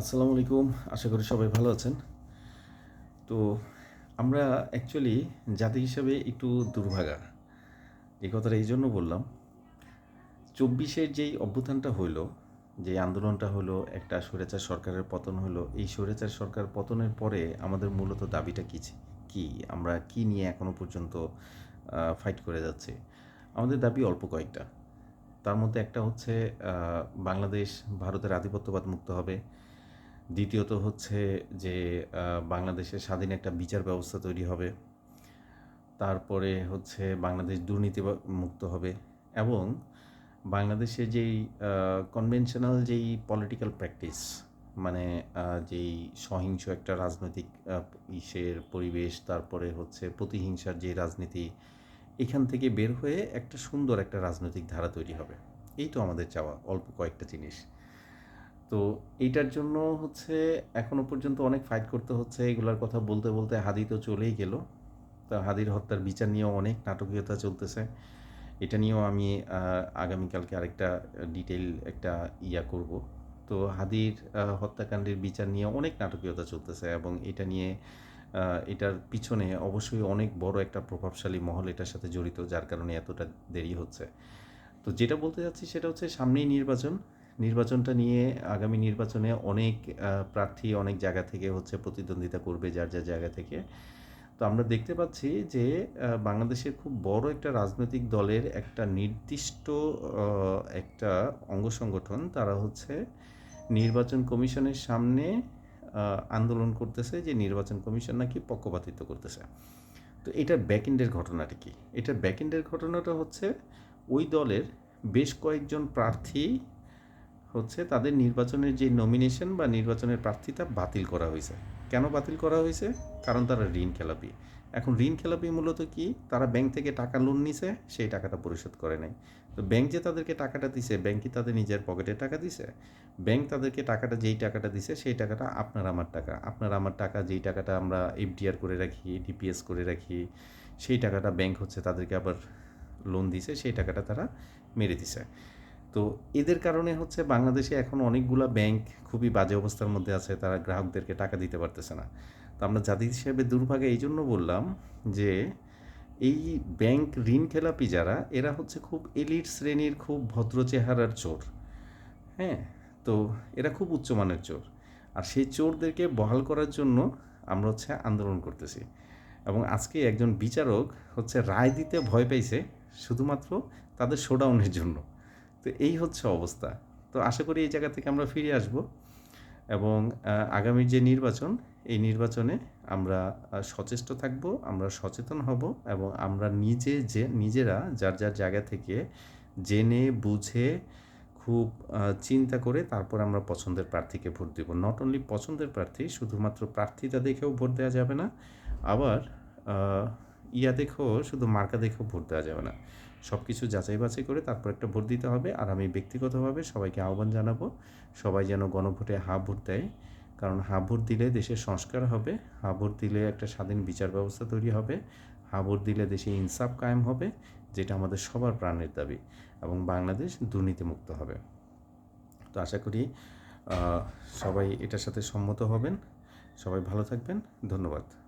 আসসালামু আলাইকুম, আশা করি সবাই ভালো আছেন। তো আমরা অ্যাকচুয়ালি জাতি হিসাবে একটু দুর্ভাগা এই কথাটা এই জন্য বললাম। চব্বিশের যেই অভ্যুত্থানটা হইল যে আন্দোলনটা হলো একটা স্বৈরাচার সরকারের পতন হলো এই স্বৈরাচার সরকার পতনের পরে আমাদের মূলত দাবিটা কী কী? আমরা কি নিয়ে এখনও পর্যন্ত ফাইট করে যাচ্ছি? আমাদের দাবি অল্প কয়েকটা। তার মধ্যে একটা হচ্ছে বাংলাদেশ ভারতের আধিপত্যবাদ মুক্ত হবে। দ্বিতীয়ত হচ্ছে যে বাংলাদেশের স্বাধীন একটা বিচার ব্যবস্থা তৈরি হবে। তারপরে হচ্ছে বাংলাদেশ দুর্নীতি মুক্ত হবে এবং বাংলাদেশে যেই কনভেনশনাল যেই পলিটিক্যাল প্র্যাকটিস মানে যেই সহিংস একটা রাজনৈতিক ইসের পরিবেশ, তারপরে হচ্ছে প্রতিহিংসার যে রাজনীতি, এখান থেকে বের হয়ে একটা সুন্দর একটা রাজনৈতিক ধারা তৈরি হবে। এই তো আমাদের চাওয়া, অল্প কয়েকটা জিনিস। তো এইটার জন্য হচ্ছে এখনও পর্যন্ত অনেক ফাইট করতে হচ্ছে। এগুলার কথা বলতে বলতে হাদি তো চলেই গেল। তা হাদির হত্যার বিচার নিয়েও অনেক নাটকীয়তা চলতেছে। এটা নিয়েও আমি আগামীকালকে আরেকটা ডিটেইল একটা ইয়া করব। তো হাদির হত্যাকাণ্ডের বিচার নিয়ে অনেক নাটকীয়তা চলতেছে এবং এটা নিয়ে এটার পিছনে অবশ্যই অনেক বড় একটা প্রভাবশালী মহল এটার সাথে জড়িত, যার কারণে এতটা দেরি হচ্ছে। তো যেটা বলতে যাচ্ছি সেটা হচ্ছে সামনেই নির্বাচন। নির্বাচনটা নিয়ে আগামী নির্বাচনে অনেক প্রার্থী অনেক জায়গা থেকে হচ্ছে প্রতিদ্বন্দ্বিতা করবে যার যার জায়গা থেকে। তো আমরা দেখতে পাচ্ছি যে বাংলাদেশের খুব বড় একটা রাজনৈতিক দলের একটা নির্দিষ্ট একটা অঙ্গ সংগঠন, তারা হচ্ছে নির্বাচন কমিশনের সামনে আন্দোলন করতেছে যে নির্বাচন কমিশন নাকি পক্ষপাতিত্ব করতেছে। তো এটার ব্যাকএন্ডের ঘটনাটা কি? এটার ব্যাকএন্ডের ঘটনাটা হচ্ছে ওই দলের বেশ কয়েকজন প্রার্থী হচ্ছে তাদের নির্বাচনের যে নমিনেশন বা নির্বাচনের প্রার্থিতা বাতিল করা হয়েছে। কেন বাতিল করা হয়েছে? কারণ তারা ঋণ খেলাপি। এখন ঋণ খেলাপি মূলত কি? তারা ব্যাংক থেকে টাকা লোন নিছে, সেই টাকাটা পরিশোধ করে নাই তো ব্যাংক যে তাদেরকে টাকাটা দিছে ব্যাংক কি তাদের নিজের পকেটে টাকা দিছে? ব্যাংক তাদেরকে টাকাটা, যেই টাকাটা দিছে, সেই টাকাটা আপনার আমার টাকা। আপনার আমার টাকা, যেই টাকাটা আমরা এফডিআর করে রাখি ডিপিএস করে রাখি, সেই টাকাটা ব্যাংক হচ্ছে তাদেরকে আবার লোন দিছে, সেই টাকাটা তারা মেরে দিছে। তো এদের কারণে হচ্ছে বাংলাদেশে এখন অনেকগুলা ব্যাংক খুবই বাজে অবস্থার মধ্যে আছে, তারা গ্রাহকদেরকে টাকা দিতে পারতেছে না। তো আমরা জাতি হিসেবে দুর্ভাগে এই জন্য বললাম যে, এই ব্যাংক ঋণ খেলাপি যারা, এরা হচ্ছে খুব এলিট শ্রেণির, খুব ভদ্র চেহারার চোর। হ্যাঁ? তো এরা খুব উচ্চমানের চোর। আর সেই চোরদেরকে বহাল করার জন্য আমরা হচ্ছে আন্দোলন করতেছি। এবং আজকে একজন বিচারক হচ্ছে রায় দিতে ভয় পাইছে। শুধুমাত্র তাদের শোডাউনের জন্য। তো এই হচ্ছে অবস্থা। তো আশা করি এই জায়গা থেকে আমরা ফিরে আসব এবং আহ, আগামী যে নির্বাচন এই নির্বাচনে আমরা সচেষ্ট থাকব আমরা সচেতন হব এবং আমরা নিজে যে নিজেরা যার যার জায়গা থেকে জেনে বুঝে খুব চিন্তা করে তারপর আমরা পছন্দের প্রার্থীকে ভোট দেব। নট অনলি পছন্দের প্রার্থী শুধুমাত্র প্রার্থীটা দেখেও ভোট দেওয়া যাবে না আবার ইয়া দেখেও শুধু মার্কা দেখেও ভোট দেওয়া যাবে না। সব কিছু যাচাই বাছাই করে তারপর একটা ভোট দিতে হবে আর আমি ব্যক্তিগতভাবে সবাইকে আহ্বান জানাব, সবাই যেন গণভোটে হা ভোট দেয়। কারণ হা ভোট দিলে দেশের সংস্কার হবে, হা ভোট দিলে একটা স্বাধীন বিচার ব্যবস্থা তৈরি হবে, হা ভোট দিলে দেশে ইনসাফ কায়েম হবে, যেটা আমাদের সবার প্রাণের দাবি এবং বাংলাদেশ দুর্নীতিমুক্ত হবে। তো আশা করি সবাই এটার সাথে সম্মত হবেন। সবাই ভালো থাকবেন। ধন্যবাদ।